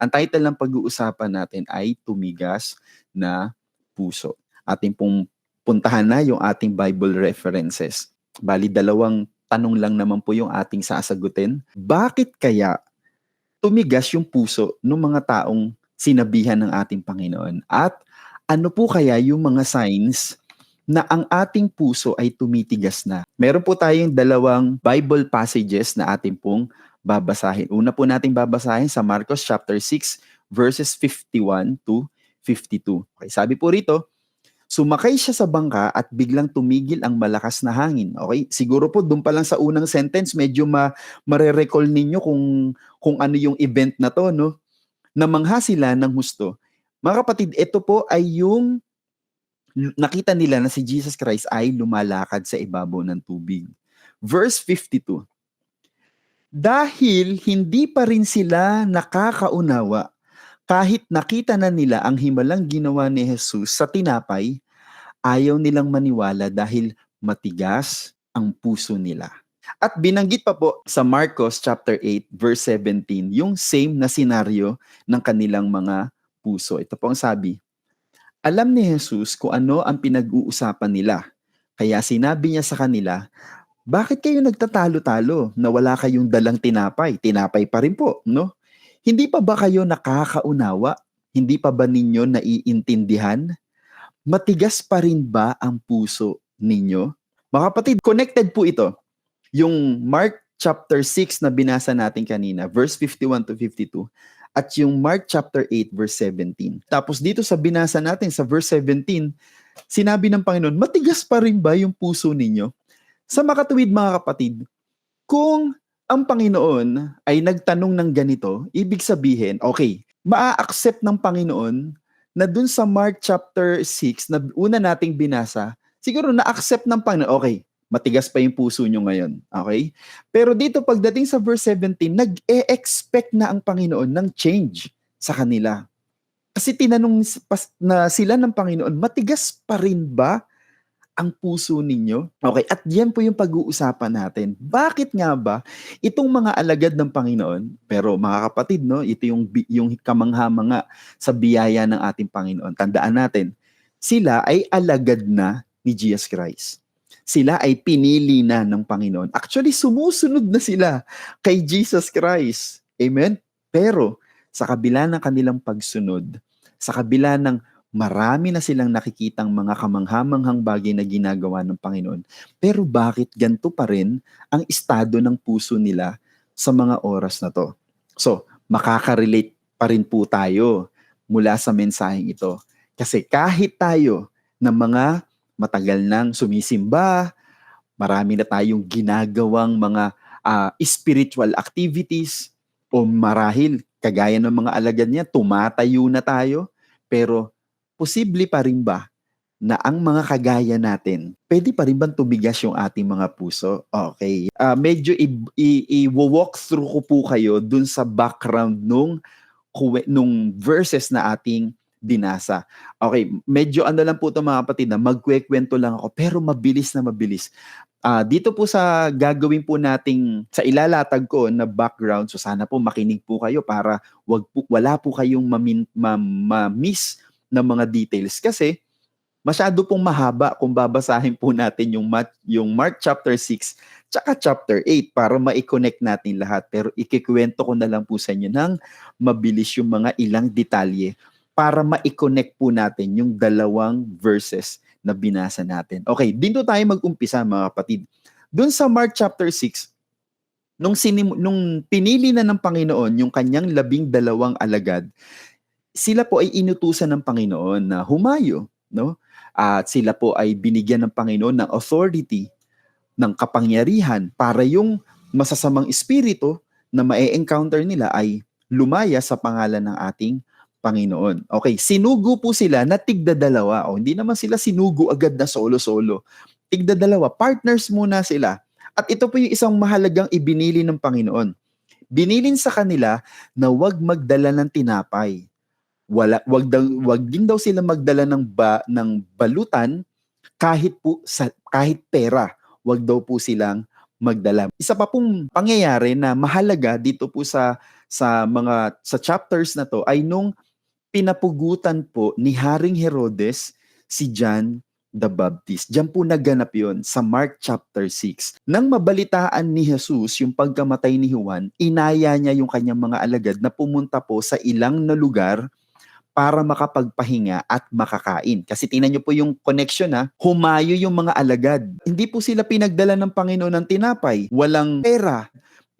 Ang title ng pag-uusapan natin ay Tumigas na Puso. Ating pong puntahan na yung ating Bible references. Bali, dalawang tanong lang naman po yung ating sasagutin. Bakit kaya tumigas yung puso ng mga taong sinabihan ng ating Panginoon? At ano po kaya yung mga signs na ang ating puso ay tumitigas na? Meron po tayong dalawang Bible passages na ating pong babasahin. Una po nating babasahin sa Marcos chapter 6 verses 51 to 52. Okay, sabi po rito, Sumakay siya sa bangka at biglang tumigil ang malakas na hangin. Okay? Siguro po doon pa lang sa unang sentence medyo ma mare-recall ninyo kung kung ano yung event na to, no? Namangha sila ng husto. Mga kapatid, ito po ay yung nakita nila na si Jesus Christ ay lumalakad sa ibabaw ng tubig. Verse 52. Dahil hindi pa rin sila nakakaunawa kahit nakita na nila ang himalang ginawa ni Jesus sa tinapay, ayaw nilang maniwala dahil matigas ang puso nila. At binanggit pa po sa Marcos chapter 8 verse 17 yung same na senaryo ng kanilang mga puso. Ito po ang sabi. Alam ni Jesus kung ano ang pinag-uusapan nila. Kaya sinabi niya sa kanila, bakit kayo nagtatalo-talo na wala kayong dalang tinapay? Tinapay pa rin po, no? Hindi pa ba kayo nakakaunawa? Hindi pa ba ninyo naiintindihan? Matigas pa rin ba ang puso ninyo? Mga kapatid, connected po ito. Yung Mark chapter 6 na binasa natin kanina, verse 51 to 52, at yung Mark chapter 8 verse 17. Tapos dito sa binasa natin sa verse 17, sinabi ng Panginoon, matigas pa rin ba yung puso ninyo? Sa makatuwid mga kapatid, kung ang Panginoon ay nagtanong ng ganito, ibig sabihin, okay, maa-accept ng Panginoon na dun sa Mark chapter 6 na una nating binasa, siguro na-accept ng Panginoon, okay, matigas pa yung puso nyo ngayon. Okay? Pero dito pagdating sa verse 17, nag-e-expect na ang Panginoon ng change sa kanila. Kasi tinanong na sila ng Panginoon, matigas pa rin ba ang puso ninyo. Okay, at yan po yung pag-uusapan natin. Bakit nga ba itong mga alagad ng Panginoon, pero mga kapatid, no, ito yung, yung kamangha-manga sa biyaya ng ating Panginoon. Tandaan natin, sila ay alagad na ni Jesus Christ. Sila ay pinili na ng Panginoon. Actually, sumusunod na sila kay Jesus Christ. Amen? Pero, sa kabila ng kanilang pagsunod, sa kabila ng marami na silang nakikitang mga kamanghamanghang bagay na ginagawa ng Panginoon. Pero bakit ganito pa rin ang estado ng puso nila sa mga oras na to? So, makaka-relate pa rin po tayo mula sa mensaheng ito. Kasi kahit tayo ng mga matagal nang sumisimba, marami na tayong ginagawang mga uh, spiritual activities, o marahil, kagaya ng mga alagad niya, tumatayo na tayo, pero posible pa rin ba na ang mga kagaya natin, pwede pa rin bang tumigas yung ating mga puso? Okay. Uh, medyo i-walk through ko po kayo dun sa background nung, nung verses na ating binasa. Okay, medyo ano lang po ito mga kapatid na magkwekwento lang ako pero mabilis na mabilis. Uh, dito po sa gagawin po nating sa ilalatag ko na background so sana po makinig po kayo para wag po, wala po kayong ma-miss ma, ma ng mga details kasi masyado pong mahaba kung babasahin po natin yung, Mark, yung Mark chapter 6 tsaka chapter 8 para ma-connect natin lahat. Pero ikikwento ko na lang po sa inyo ng mabilis yung mga ilang detalye para ma-connect po natin yung dalawang verses na binasa natin. Okay, dito tayo mag-umpisa mga kapatid. Doon sa Mark chapter 6, nung, sinim- nung pinili na ng Panginoon yung kanyang labing dalawang alagad, sila po ay inutusan ng Panginoon na humayo, no? At sila po ay binigyan ng Panginoon ng authority, ng kapangyarihan para yung masasamang espiritu na ma-encounter nila ay lumaya sa pangalan ng ating Panginoon. Okay, sinugo po sila na tigda dalawa. O, hindi naman sila sinugo agad na solo-solo. Tigda dalawa, partners muna sila. At ito po yung isang mahalagang ibinili ng Panginoon. Binilin sa kanila na huwag magdala ng tinapay wala wag daw wag din daw sila magdala ng ba, ng balutan kahit po sa kahit pera wag daw po silang magdala. Isa pa pong pangyayari na mahalaga dito po sa sa mga sa chapters na to ay nung pinapugutan po ni Haring Herodes si John the Baptist. Diyan po naganap yon sa Mark chapter 6. Nang mabalitaan ni Jesus yung pagkamatay ni Juan, inaya niya yung kanyang mga alagad na pumunta po sa ilang na lugar para makapagpahinga at makakain. Kasi tingnan niyo po yung connection ha, humayo yung mga alagad. Hindi po sila pinagdala ng Panginoon ng tinapay. Walang pera.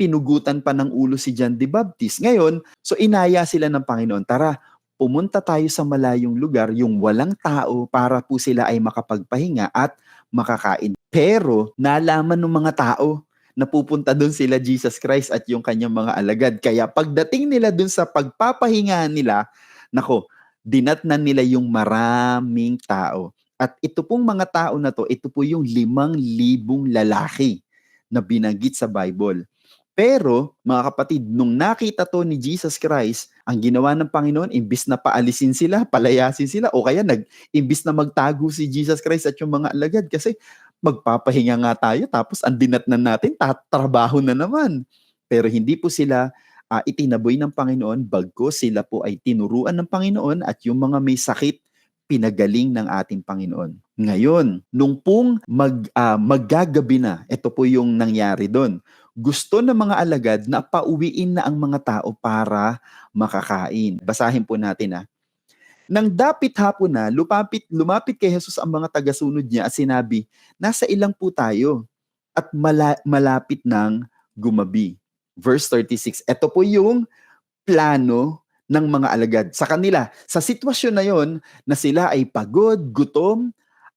Pinugutan pa ng ulo si John the Baptist. Ngayon, so inaya sila ng Panginoon, tara, pumunta tayo sa malayong lugar, yung walang tao para po sila ay makapagpahinga at makakain. Pero nalaman ng mga tao na pupunta doon sila Jesus Christ at yung kanyang mga alagad. Kaya pagdating nila doon sa pagpapahinga nila, nako, dinatnan nila yung maraming tao. At ito pong mga tao na to, ito po yung limang libong lalaki na binanggit sa Bible. Pero, mga kapatid, nung nakita to ni Jesus Christ, ang ginawa ng Panginoon, imbis na paalisin sila, palayasin sila, o kaya nag, imbis na magtago si Jesus Christ at yung mga alagad, kasi magpapahinga nga tayo, tapos ang dinatnan natin, tatrabaho na naman. Pero hindi po sila uh, itinaboy ng Panginoon, bagko sila po ay tinuruan ng Panginoon at yung mga may sakit, pinagaling ng ating Panginoon. Ngayon, nung pong mag, uh, maggagabi na, ito po yung nangyari doon gusto ng mga alagad na pauwiin na ang mga tao para makakain. Basahin po natin ha. Nang dapit hapon na, lumapit, lumapit kay Jesus ang mga tagasunod niya at sinabi, nasa ilang po tayo at mala, malapit nang gumabi. Verse 36, ito po yung plano ng mga alagad sa kanila. Sa sitwasyon na yon na sila ay pagod, gutom,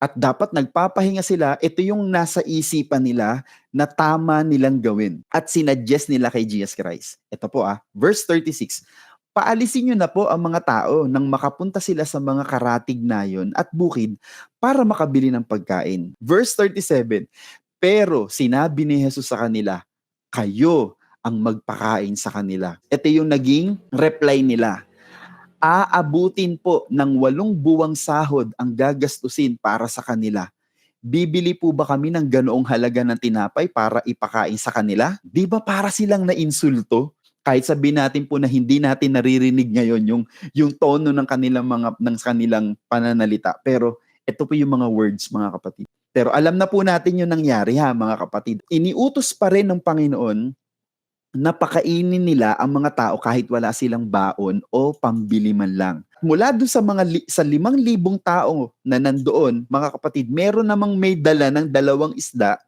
at dapat nagpapahinga sila, ito yung nasa isipan nila na tama nilang gawin at sinadjust nila kay Jesus Christ. Ito po ah, verse 36. Paalisin nyo na po ang mga tao nang makapunta sila sa mga karatig na yon at bukid para makabili ng pagkain. Verse 37. Pero sinabi ni Jesus sa kanila, kayo ang magpakain sa kanila. Ito yung naging reply nila aabutin po ng walong buwang sahod ang gagastusin para sa kanila. Bibili po ba kami ng ganoong halaga ng tinapay para ipakain sa kanila? Di ba para silang nainsulto? Kahit sabihin natin po na hindi natin naririnig ngayon yung yung tono ng kanilang mga ng kanilang pananalita. Pero ito po yung mga words mga kapatid. Pero alam na po natin yung nangyari ha mga kapatid. Iniutos pa rin ng Panginoon napakainin nila ang mga tao kahit wala silang baon o pambili man lang. Mula doon sa mga li- sa limang libong tao na nandoon, mga kapatid, meron namang may dala ng dalawang isda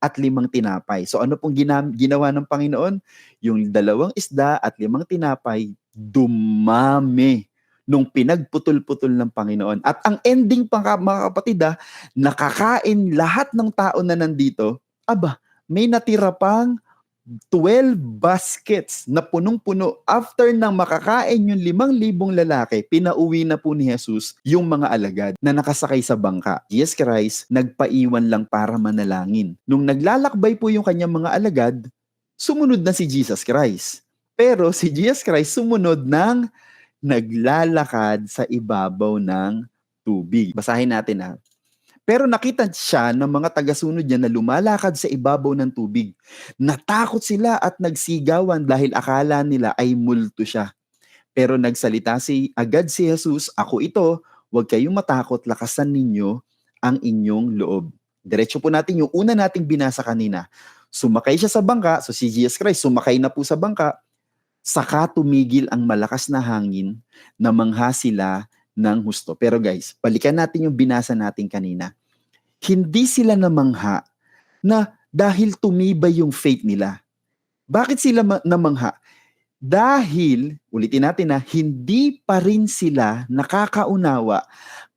at limang tinapay. So ano pong gina- ginawa ng Panginoon? Yung dalawang isda at limang tinapay, dumami nung pinagputol-putol ng Panginoon. At ang ending pa mga kapatid ah, nakakain lahat ng tao na nandito, aba, may natira pang 12 baskets na punong-puno after nang makakain yung limang libong lalaki, pinauwi na po ni Jesus yung mga alagad na nakasakay sa bangka. Jesus Christ, nagpaiwan lang para manalangin. Nung naglalakbay po yung kanyang mga alagad, sumunod na si Jesus Christ. Pero si Jesus Christ sumunod ng naglalakad sa ibabaw ng tubig. Basahin natin ha. Pero nakita siya ng mga tagasunod niya na lumalakad sa ibabaw ng tubig. Natakot sila at nagsigawan dahil akala nila ay multo siya. Pero nagsalita si agad si Jesus, ako ito, huwag kayong matakot, lakasan ninyo ang inyong loob. Diretso po natin yung una nating binasa kanina. Sumakay siya sa bangka, so si Jesus Christ sumakay na po sa bangka, saka tumigil ang malakas na hangin na mangha sila ng husto. Pero guys, balikan natin yung binasa natin kanina hindi sila namangha na dahil tumibay yung faith nila. Bakit sila namangha? Dahil, ulitin natin na, hindi pa rin sila nakakaunawa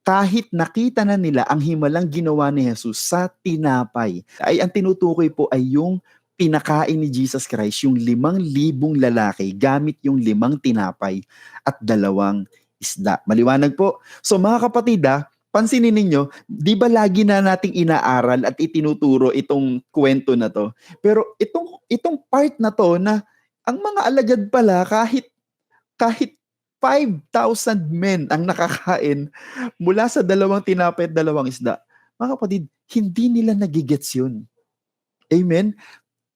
kahit nakita na nila ang himalang ginawa ni Jesus sa tinapay. Ay ang tinutukoy po ay yung pinakain ni Jesus Christ, yung limang libong lalaki gamit yung limang tinapay at dalawang isda. Maliwanag po. So mga kapatid ah, pansinin ninyo, di ba lagi na nating inaaral at itinuturo itong kwento na to? Pero itong itong part na to na ang mga alagad pala kahit kahit 5,000 men ang nakakain mula sa dalawang tinapay at dalawang isda. Mga kapatid, hindi nila nagigets yun. Amen?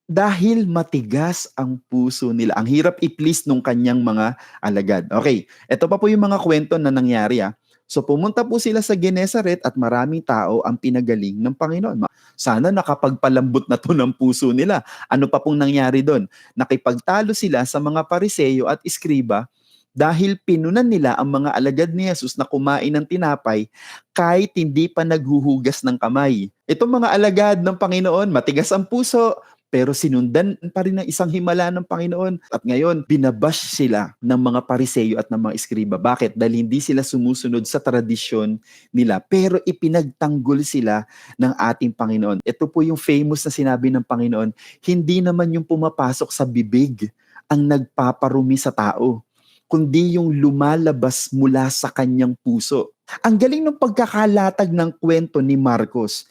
Dahil matigas ang puso nila. Ang hirap i-please nung kanyang mga alagad. Okay, ito pa po yung mga kwento na nangyari ah. So pumunta po sila sa Genesaret at maraming tao ang pinagaling ng Panginoon. Sana nakapagpalambot na to ng puso nila. Ano pa pong nangyari doon? Nakipagtalo sila sa mga pariseyo at iskriba dahil pinunan nila ang mga alagad ni Jesus na kumain ng tinapay kahit hindi pa naghuhugas ng kamay. Itong mga alagad ng Panginoon, matigas ang puso, pero sinundan pa rin ng isang himala ng Panginoon. At ngayon, binabash sila ng mga pariseyo at ng mga iskriba. Bakit? Dahil hindi sila sumusunod sa tradisyon nila, pero ipinagtanggol sila ng ating Panginoon. Ito po yung famous na sinabi ng Panginoon, hindi naman yung pumapasok sa bibig ang nagpaparumi sa tao, kundi yung lumalabas mula sa kanyang puso. Ang galing ng pagkakalatag ng kwento ni Marcos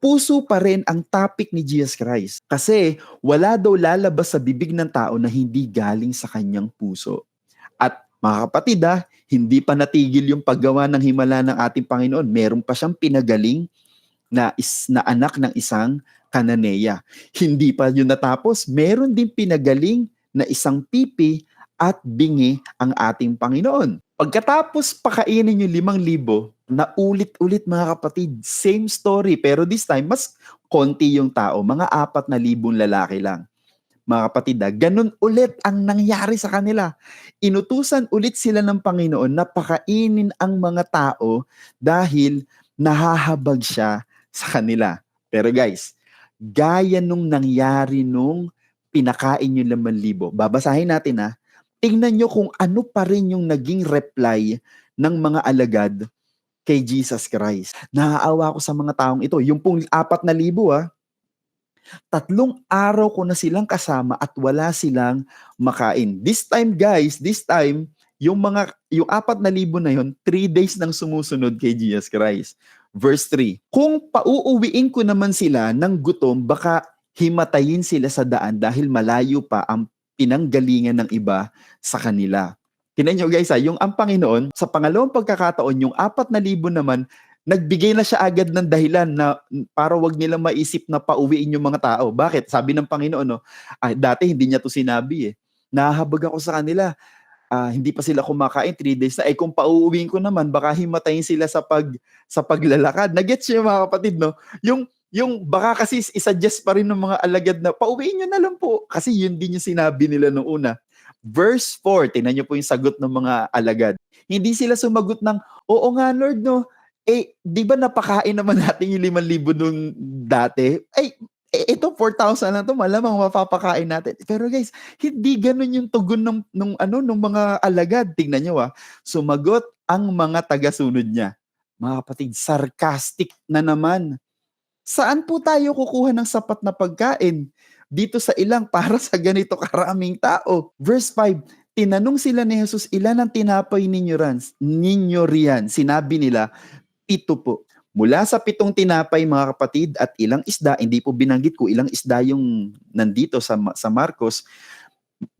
puso pa rin ang topic ni Jesus Christ. Kasi wala daw lalabas sa bibig ng tao na hindi galing sa kanyang puso. At mga kapatid ha, hindi pa natigil yung paggawa ng himala ng ating Panginoon. Meron pa siyang pinagaling na, is, na anak ng isang kananeya. Hindi pa yun natapos, meron din pinagaling na isang pipi at bingi ang ating Panginoon. Pagkatapos pakainin yung limang libo, na ulit-ulit mga kapatid, same story, pero this time, mas konti yung tao, mga apat na libong lalaki lang. Mga kapatid, ah, ganun ulit ang nangyari sa kanila. Inutusan ulit sila ng Panginoon na pakainin ang mga tao dahil nahahabag siya sa kanila. Pero guys, gaya nung nangyari nung pinakain yung laman libo. Babasahin natin ha. Tingnan nyo kung ano pa rin yung naging reply ng mga alagad kay Jesus Christ. Naaawa ko sa mga taong ito. Yung pong apat na libo ah, tatlong araw ko na silang kasama at wala silang makain. This time guys, this time, yung mga, yung apat na libo na yun, three days nang sumusunod kay Jesus Christ. Verse 3, Kung pauuwiin ko naman sila ng gutom, baka himatayin sila sa daan dahil malayo pa ang pinanggalingan ng iba sa kanila. Tinan nyo guys ha, yung ang Panginoon, sa pangalawang pagkakataon, yung apat na libo naman, nagbigay na siya agad ng dahilan na para wag nilang maisip na pauwiin yung mga tao. Bakit? Sabi ng Panginoon, no, ah, dati hindi niya to sinabi eh. Nahahabag ako sa kanila. Ah, hindi pa sila kumakain, three days na. Eh kung pauuwiin ko naman, baka himatayin sila sa pag sa paglalakad. Nagets niyo mga kapatid, no? Yung yung baka kasi isuggest pa rin ng mga alagad na pauwiin nyo na lang po. Kasi yun din yung sinabi nila noong una. Verse 4, tingnan niyo po yung sagot ng mga alagad. Hindi sila sumagot ng, oo nga Lord, no, eh, di ba napakain naman natin yung 5,000 nung dati? Ay, ito 4,000 na to, malamang mapapakain natin. Pero guys, hindi ganun yung tugon ng, nung, ano, nung mga alagad. Tingnan niyo ah, sumagot ang mga taga-sunod niya. Mga kapatid, sarcastic na naman. Saan po tayo kukuha ng sapat na pagkain? dito sa ilang para sa ganito karaming tao. Verse 5, tinanong sila ni Jesus, ilan ang tinapay ninyo, ran, ninyo riyan? Sinabi nila, pito po. Mula sa pitong tinapay mga kapatid at ilang isda, hindi po binanggit ko ilang isda yung nandito sa, sa Marcos,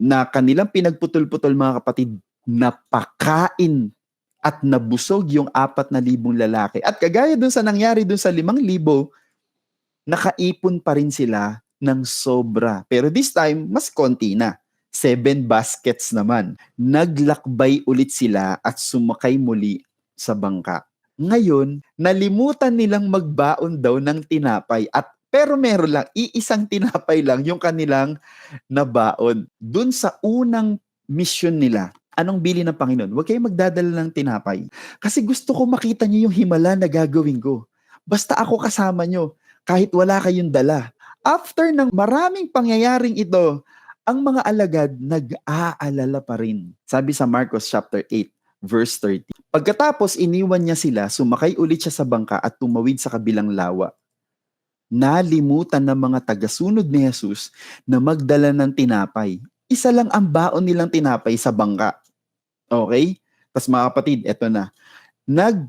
na kanilang pinagputol-putol mga kapatid, napakain at nabusog yung apat na libong lalaki. At kagaya dun sa nangyari dun sa limang libo, nakaipon pa rin sila ng sobra. Pero this time, mas konti na. Seven baskets naman. Naglakbay ulit sila at sumakay muli sa bangka. Ngayon, nalimutan nilang magbaon daw ng tinapay at pero meron lang, iisang tinapay lang yung kanilang nabaon. Doon sa unang mission nila, anong bili ng Panginoon? Huwag kayong magdadala ng tinapay. Kasi gusto ko makita niyo yung himala na gagawin ko. Basta ako kasama nyo, kahit wala kayong dala. After ng maraming pangyayaring ito, ang mga alagad nag-aalala pa rin. Sabi sa Marcos chapter 8, verse 30. Pagkatapos iniwan niya sila, sumakay ulit siya sa bangka at tumawid sa kabilang lawa. Nalimutan ng mga tagasunod ni Jesus na magdala ng tinapay. Isa lang ang baon nilang tinapay sa bangka. Okay? Tapos mga kapatid, eto na. Nag,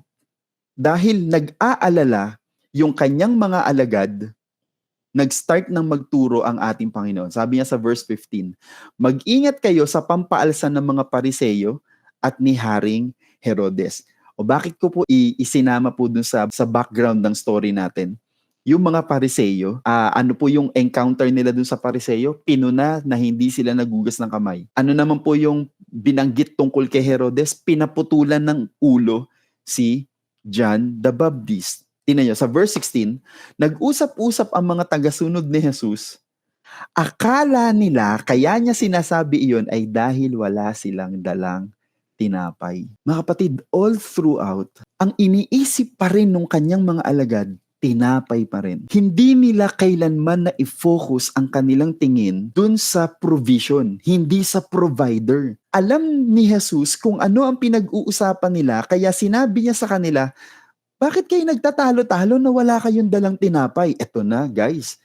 dahil nag-aalala yung kanyang mga alagad, nag-start ng magturo ang ating Panginoon. Sabi niya sa verse 15, Mag-ingat kayo sa pampaalsan ng mga pariseyo at ni Haring Herodes. O bakit ko po isinama po dun sa, sa background ng story natin? yung mga pariseyo, ah, ano po yung encounter nila dun sa pariseyo? Pinuna na hindi sila nagugas ng kamay. Ano naman po yung binanggit tungkol kay Herodes? Pinaputulan ng ulo si John the Baptist. Tingnan nyo, sa verse 16, nag-usap-usap ang mga tagasunod ni Jesus. Akala nila, kaya niya sinasabi iyon ay dahil wala silang dalang tinapay. Mga kapatid, all throughout, ang iniisip pa rin ng kanyang mga alagad, tinapay pa rin. Hindi nila kailanman na i-focus ang kanilang tingin dun sa provision, hindi sa provider. Alam ni Jesus kung ano ang pinag-uusapan nila, kaya sinabi niya sa kanila, bakit kayo nagtatalo-talo na wala kayong dalang tinapay? Eto na, guys.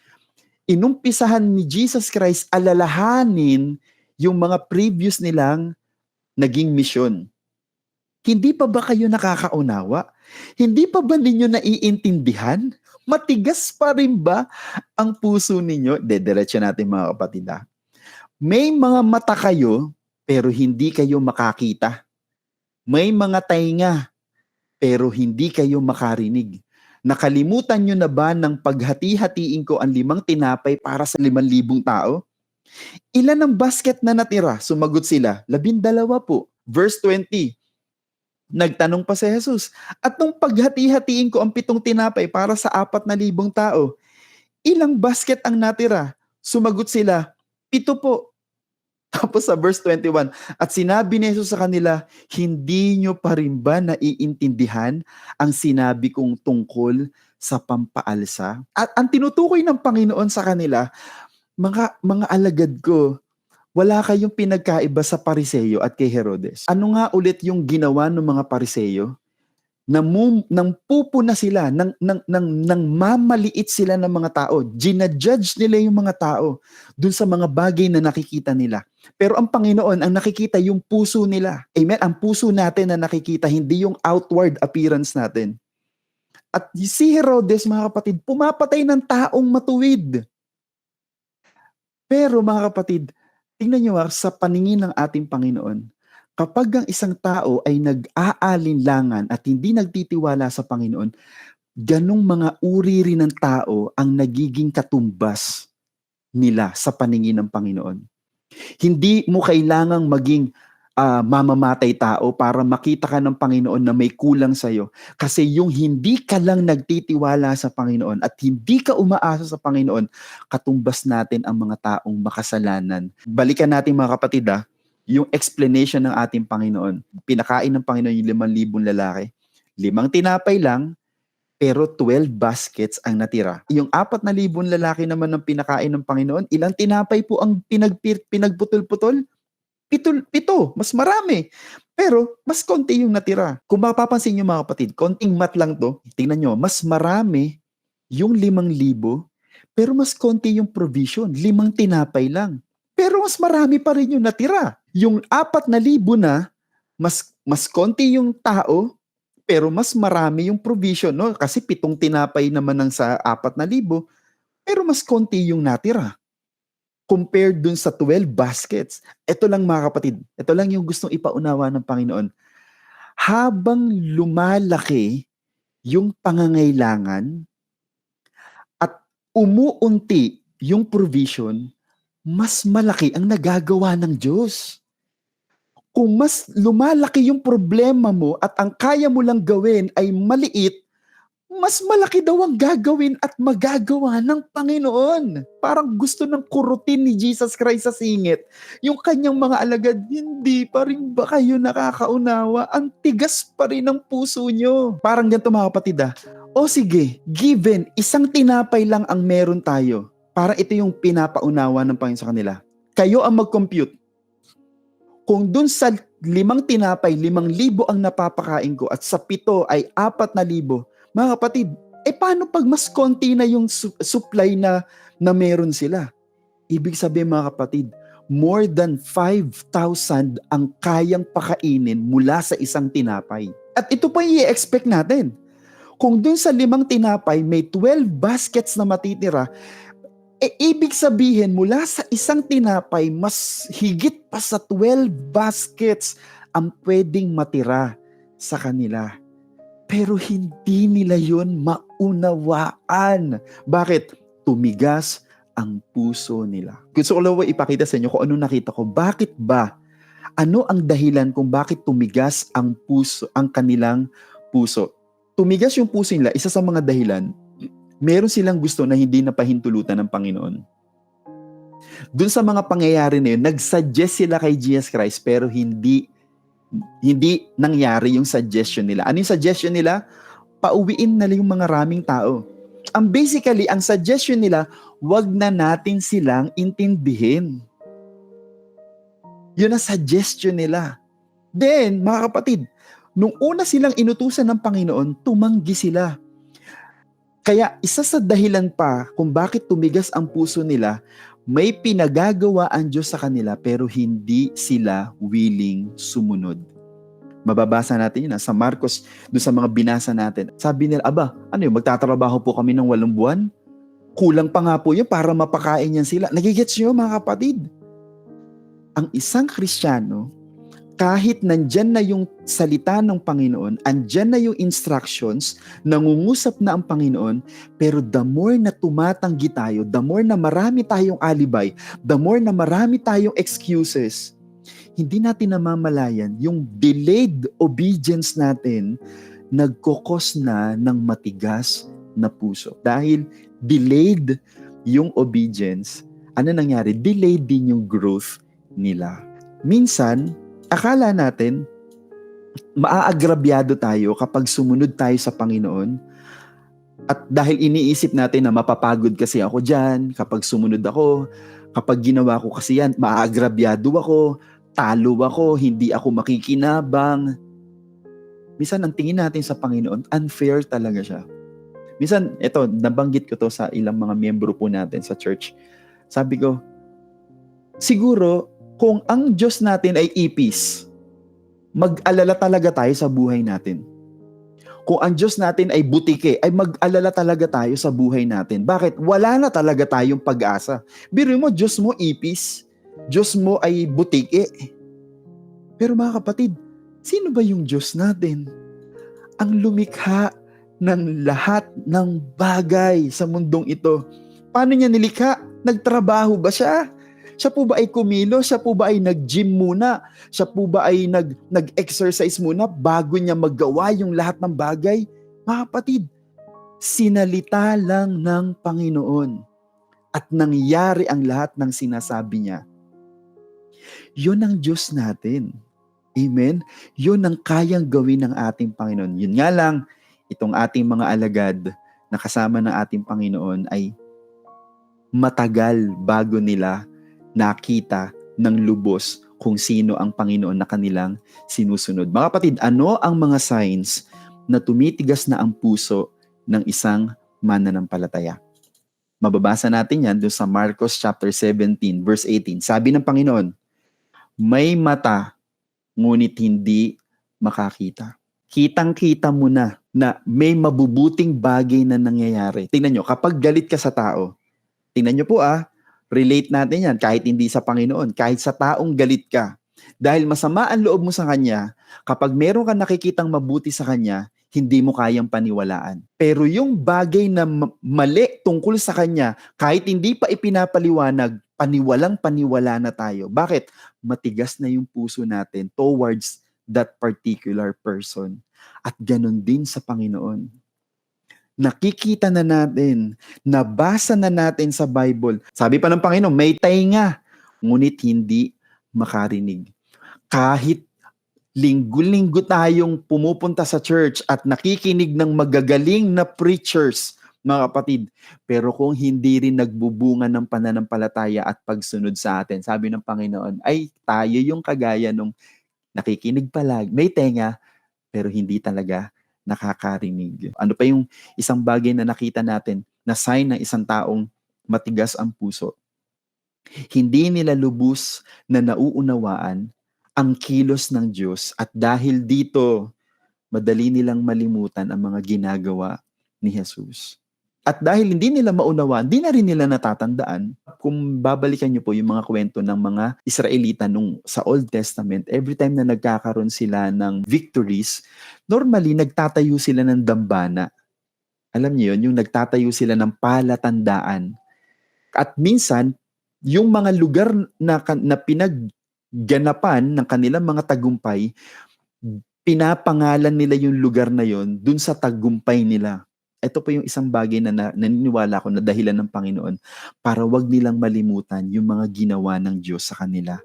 Inumpisahan ni Jesus Christ alalahanin yung mga previous nilang naging misyon. Hindi pa ba kayo nakakaunawa? Hindi pa ba ninyo naiintindihan? Matigas pa rin ba ang puso ninyo? Dediretso natin mga kapatid ha. May mga mata kayo, pero hindi kayo makakita. May mga tainga, pero hindi kayo makarinig. Nakalimutan nyo na ba ng paghati-hatiin ko ang limang tinapay para sa limang libong tao? Ilan ang basket na natira? Sumagot sila, labindalawa po. Verse 20, Nagtanong pa si Jesus, at nung paghati-hatiin ko ang pitong tinapay para sa apat na libong tao, ilang basket ang natira? Sumagot sila, pito po. Tapos sa verse 21, at sinabi ni Jesus sa kanila, hindi nyo pa rin ba naiintindihan ang sinabi kong tungkol sa pampaalsa? At ang tinutukoy ng Panginoon sa kanila, mga, mga alagad ko, wala kayong pinagkaiba sa pariseyo at kay Herodes. Ano nga ulit yung ginawa ng mga pariseyo? Nang, nang pupuna sila, nang, nang, nang, nang mamaliit sila ng mga tao. Ginajudge nila yung mga tao dun sa mga bagay na nakikita nila. Pero ang Panginoon, ang nakikita yung puso nila. Amen? Ang puso natin na nakikita, hindi yung outward appearance natin. At si Herodes, mga kapatid, pumapatay ng taong matuwid. Pero mga kapatid, tingnan nyo ah, sa paningin ng ating Panginoon, kapag ang isang tao ay nag-aalinlangan at hindi nagtitiwala sa Panginoon, ganong mga uri rin ng tao ang nagiging katumbas nila sa paningin ng Panginoon. Hindi mo kailangang maging uh, mamamatay tao para makita ka ng Panginoon na may kulang sa iyo. Kasi yung hindi ka lang nagtitiwala sa Panginoon at hindi ka umaasa sa Panginoon, katumbas natin ang mga taong makasalanan. Balikan natin mga kapatid ah, yung explanation ng ating Panginoon. Pinakain ng Panginoon yung limang libong lalaki. Limang tinapay lang, pero 12 baskets ang natira. Yung apat na libong lalaki naman ng pinakain ng Panginoon, ilang tinapay po ang pinag, pinagputol-putol? Pito, pito, mas marami. Pero, mas konti yung natira. Kung mapapansin nyo mga kapatid, konting mat lang to, tingnan nyo, mas marami yung limang libo, pero mas konti yung provision, limang tinapay lang. Pero mas marami pa rin yung natira. Yung apat na libo na, mas, mas konti yung tao, pero mas marami yung provision, no? Kasi pitong tinapay naman ng sa apat na libo, pero mas konti yung natira compared dun sa 12 baskets. Ito lang mga kapatid, ito lang yung gustong ipaunawa ng Panginoon. Habang lumalaki yung pangangailangan at umuunti yung provision, mas malaki ang nagagawa ng Diyos. Kung mas lumalaki yung problema mo at ang kaya mo lang gawin ay maliit, mas malaki daw ang gagawin at magagawa ng Panginoon. Parang gusto ng kurutin ni Jesus Christ sa singit. Yung kanyang mga alagad, hindi pa rin ba kayo nakakaunawa? Ang tigas pa rin ng puso nyo. Parang ganito mga kapatid ah. O sige, given, isang tinapay lang ang meron tayo. Parang ito yung pinapaunawa ng Panginoon sa kanila. Kayo ang mag-compute. Kung dun sa limang tinapay, limang libo ang napapakain ko at sa pito ay apat na libo, mga kapatid, eh paano pag mas konti na yung su- supply na, na meron sila? Ibig sabihin mga kapatid, more than 5,000 ang kayang pakainin mula sa isang tinapay. At ito pa i-expect natin. Kung dun sa limang tinapay may 12 baskets na matitira, eh ibig sabihin mula sa isang tinapay, mas higit pa sa 12 baskets ang pwedeng matira sa kanila. Pero hindi nila yon naunawaan. Bakit? Tumigas ang puso nila. Gusto ko lang ipakita sa inyo kung ano nakita ko. Bakit ba? Ano ang dahilan kung bakit tumigas ang puso, ang kanilang puso? Tumigas yung puso nila, isa sa mga dahilan, meron silang gusto na hindi napahintulutan ng Panginoon. Doon sa mga pangyayari na yun, nag-suggest sila kay Jesus Christ pero hindi hindi nangyari yung suggestion nila. Ano yung suggestion nila? Pauwiin na lang yung mga raming tao. Ang basically, ang suggestion nila, wag na natin silang intindihin. Yun ang suggestion nila. Then, mga kapatid, nung una silang inutusan ng Panginoon, tumanggi sila. Kaya isa sa dahilan pa kung bakit tumigas ang puso nila, may pinagagawa ang Diyos sa kanila pero hindi sila willing sumunod. Mababasa natin yun ah, sa Marcos, doon sa mga binasa natin. Sabi nila, aba, ano yun, magtatrabaho po kami ng walong buwan? Kulang pa nga po yun para mapakain yan sila. Nagigets nyo mga kapatid? Ang isang Kristiyano, kahit nandyan na yung salita ng Panginoon, andyan na yung instructions, nangungusap na ang Panginoon, pero the more na tumatanggi tayo, the more na marami tayong alibay, the more na marami tayong excuses, hindi natin namamalayan yung delayed obedience natin nagkokos na ng matigas na puso. Dahil delayed yung obedience, ano nangyari? Delayed din yung growth nila. Minsan, akala natin, maaagrabyado tayo kapag sumunod tayo sa Panginoon. At dahil iniisip natin na mapapagod kasi ako dyan, kapag sumunod ako, kapag ginawa ko kasi yan, maaagrabyado ako, talo ako, hindi ako makikinabang. Minsan ang tingin natin sa Panginoon, unfair talaga siya. Minsan, ito, nabanggit ko to sa ilang mga miyembro po natin sa church. Sabi ko, siguro, kung ang Diyos natin ay ipis, mag-alala talaga tayo sa buhay natin. Kung ang Diyos natin ay butike, ay mag-alala talaga tayo sa buhay natin. Bakit? Wala na talaga tayong pag-asa. Biro mo, Diyos mo ipis. Diyos mo ay butike. Pero mga kapatid, sino ba yung Diyos natin? Ang lumikha ng lahat ng bagay sa mundong ito. Paano niya nilikha? Nagtrabaho ba siya? Siya po ba ay kumilo? Siya po ba ay nag-gym muna? Siya po ba ay nag, nag-exercise muna bago niya maggawa yung lahat ng bagay? Mga kapatid, sinalita lang ng Panginoon at nangyari ang lahat ng sinasabi niya. Yun ang Diyos natin. Amen? Yun ang kayang gawin ng ating Panginoon. Yun nga lang, itong ating mga alagad na kasama ng ating Panginoon ay matagal bago nila nakita ng lubos kung sino ang Panginoon na kanilang sinusunod. Mga kapatid, ano ang mga signs na tumitigas na ang puso ng isang mananampalataya? Mababasa natin yan doon sa Marcos chapter 17 verse 18. Sabi ng Panginoon, may mata ngunit hindi makakita. Kitang-kita mo na na may mabubuting bagay na nangyayari. Tingnan nyo, kapag galit ka sa tao, tingnan nyo po ah, relate natin yan kahit hindi sa Panginoon, kahit sa taong galit ka. Dahil masama ang loob mo sa Kanya, kapag meron ka nakikitang mabuti sa Kanya, hindi mo kayang paniwalaan. Pero yung bagay na mali tungkol sa Kanya, kahit hindi pa ipinapaliwanag, paniwalang paniwala na tayo. Bakit? Matigas na yung puso natin towards that particular person. At ganun din sa Panginoon nakikita na natin, nabasa na natin sa Bible. Sabi pa ng Panginoon, may tainga, ngunit hindi makarinig. Kahit linggo-linggo tayong pumupunta sa church at nakikinig ng magagaling na preachers, mga kapatid, pero kung hindi rin nagbubunga ng pananampalataya at pagsunod sa atin, sabi ng Panginoon, ay tayo yung kagaya nung nakikinig palagi, may tenga, pero hindi talaga nakakarinig. Ano pa yung isang bagay na nakita natin na sign ng isang taong matigas ang puso? Hindi nila lubos na nauunawaan ang kilos ng Diyos at dahil dito, madali nilang malimutan ang mga ginagawa ni Jesus. At dahil hindi nila maunawaan, di na rin nila natatandaan. Kung babalikan niyo po yung mga kwento ng mga Israelita nung sa Old Testament, every time na nagkakaroon sila ng victories, normally nagtatayo sila ng dambana. Alam niyo yun, yung nagtatayo sila ng palatandaan. At minsan, yung mga lugar na, na pinagganapan ng kanilang mga tagumpay, pinapangalan nila yung lugar na yon dun sa tagumpay nila. Ito po yung isang bagay na, na naniniwala ko na dahilan ng Panginoon para wag nilang malimutan yung mga ginawa ng Diyos sa kanila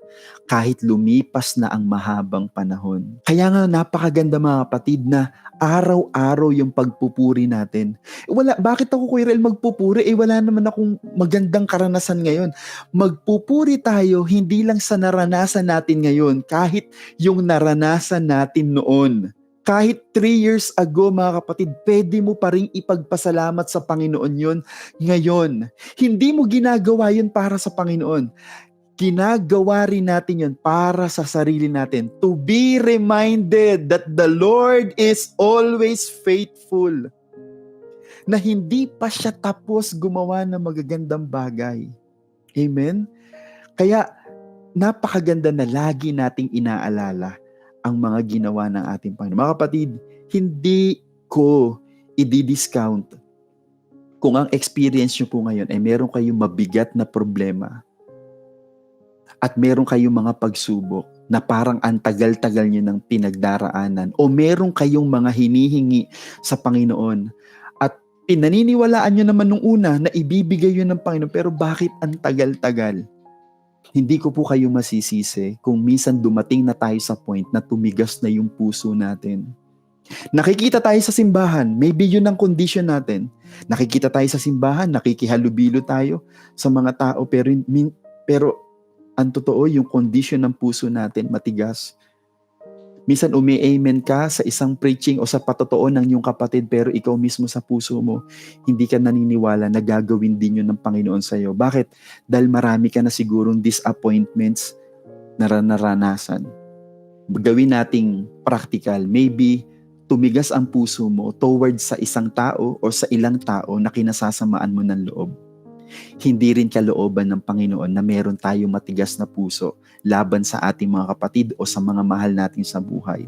kahit lumipas na ang mahabang panahon. Kaya nga napakaganda mga kapatid na araw-araw yung pagpupuri natin. Wala, bakit ako Kuya Rel magpupuri? Eh wala naman akong magandang karanasan ngayon. Magpupuri tayo hindi lang sa naranasan natin ngayon, kahit yung naranasan natin noon. Kahit three years ago, mga kapatid, pwede mo pa rin ipagpasalamat sa Panginoon yun ngayon. Hindi mo ginagawa yun para sa Panginoon. Ginagawa rin natin yun para sa sarili natin. To be reminded that the Lord is always faithful. Na hindi pa siya tapos gumawa ng magagandang bagay. Amen? Kaya napakaganda na lagi nating inaalala ang mga ginawa ng ating Panginoon. Mga kapatid, hindi ko i-discount kung ang experience nyo po ngayon ay meron kayong mabigat na problema at meron kayong mga pagsubok na parang ang tagal-tagal nyo ng pinagdaraanan o meron kayong mga hinihingi sa Panginoon at pinaniniwalaan nyo naman nung una na ibibigay yun ng Panginoon pero bakit ang tagal-tagal? Hindi ko po kayo masisisi kung minsan dumating na tayo sa point na tumigas na yung puso natin. Nakikita tayo sa simbahan, maybe yun ang condition natin. Nakikita tayo sa simbahan, nakikihalubilo tayo sa mga tao, pero, pero ang totoo, yung condition ng puso natin matigas. Minsan umi-amen ka sa isang preaching o sa patotoo ng iyong kapatid pero ikaw mismo sa puso mo, hindi ka naniniwala na gagawin din yun ng Panginoon sa iyo. Bakit? Dahil marami ka na sigurong disappointments na naranasan. Gawin nating practical. Maybe tumigas ang puso mo towards sa isang tao o sa ilang tao na kinasasamaan mo ng loob. Hindi rin kalooban ng Panginoon na meron tayong matigas na puso laban sa ating mga kapatid o sa mga mahal natin sa buhay.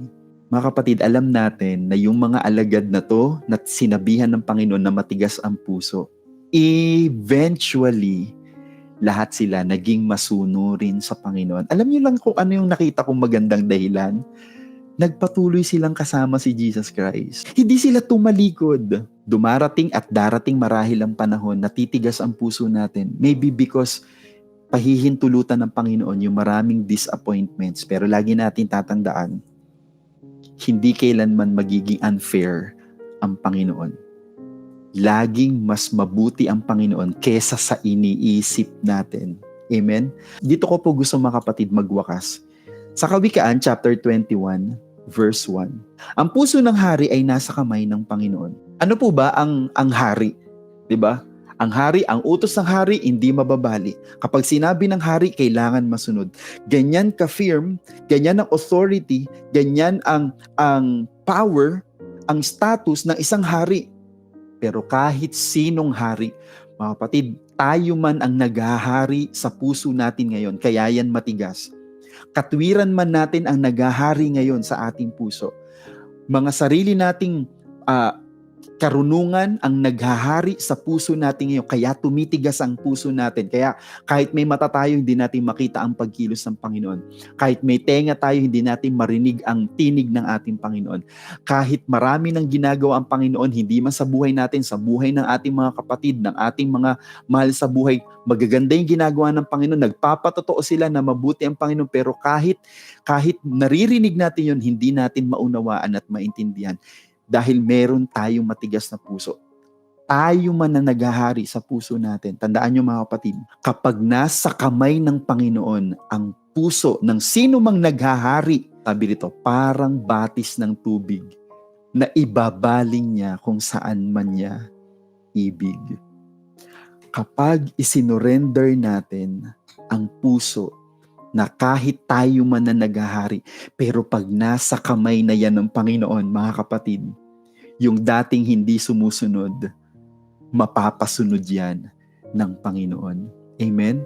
Mga kapatid, alam natin na yung mga alagad na to na sinabihan ng Panginoon na matigas ang puso, eventually, lahat sila naging masunurin sa Panginoon. Alam niyo lang kung ano yung nakita kong magandang dahilan? Nagpatuloy silang kasama si Jesus Christ. Hindi sila tumalikod. Dumarating at darating marahil ang panahon na titigas ang puso natin. Maybe because pahihintulutan ng Panginoon yung maraming disappointments. Pero lagi natin tatandaan, hindi kailanman magiging unfair ang Panginoon. Laging mas mabuti ang Panginoon kesa sa iniisip natin. Amen? Dito ko po gusto mga kapatid magwakas. Sa Kawikaan, chapter 21, verse 1. Ang puso ng hari ay nasa kamay ng Panginoon. Ano po ba ang, ang hari? 'Di ba? Ang hari, ang utos ng hari, hindi mababali. Kapag sinabi ng hari, kailangan masunod. Ganyan ka-firm, ganyan ang authority, ganyan ang, ang power, ang status ng isang hari. Pero kahit sinong hari, mga kapatid, tayo man ang naghahari sa puso natin ngayon, kaya yan matigas. Katwiran man natin ang naghahari ngayon sa ating puso. Mga sarili nating ah, karunungan ang naghahari sa puso natin ngayon. Kaya tumitigas ang puso natin. Kaya kahit may mata tayo, hindi natin makita ang pagkilos ng Panginoon. Kahit may tenga tayo, hindi natin marinig ang tinig ng ating Panginoon. Kahit marami ng ginagawa ang Panginoon, hindi man sa buhay natin, sa buhay ng ating mga kapatid, ng ating mga mahal sa buhay, magaganda yung ginagawa ng Panginoon. Nagpapatotoo sila na mabuti ang Panginoon. Pero kahit, kahit naririnig natin yun, hindi natin maunawaan at maintindihan dahil meron tayong matigas na puso. Tayo man na naghahari sa puso natin. Tandaan nyo mga kapatid, kapag nasa kamay ng Panginoon ang puso ng sino mang naghahari, sabi rito, parang batis ng tubig na ibabaling niya kung saan man niya ibig. Kapag isinorender natin ang puso na kahit tayo man na naghahari, pero pag nasa kamay na yan ng Panginoon, mga kapatid, yung dating hindi sumusunod, mapapasunod yan ng Panginoon. Amen?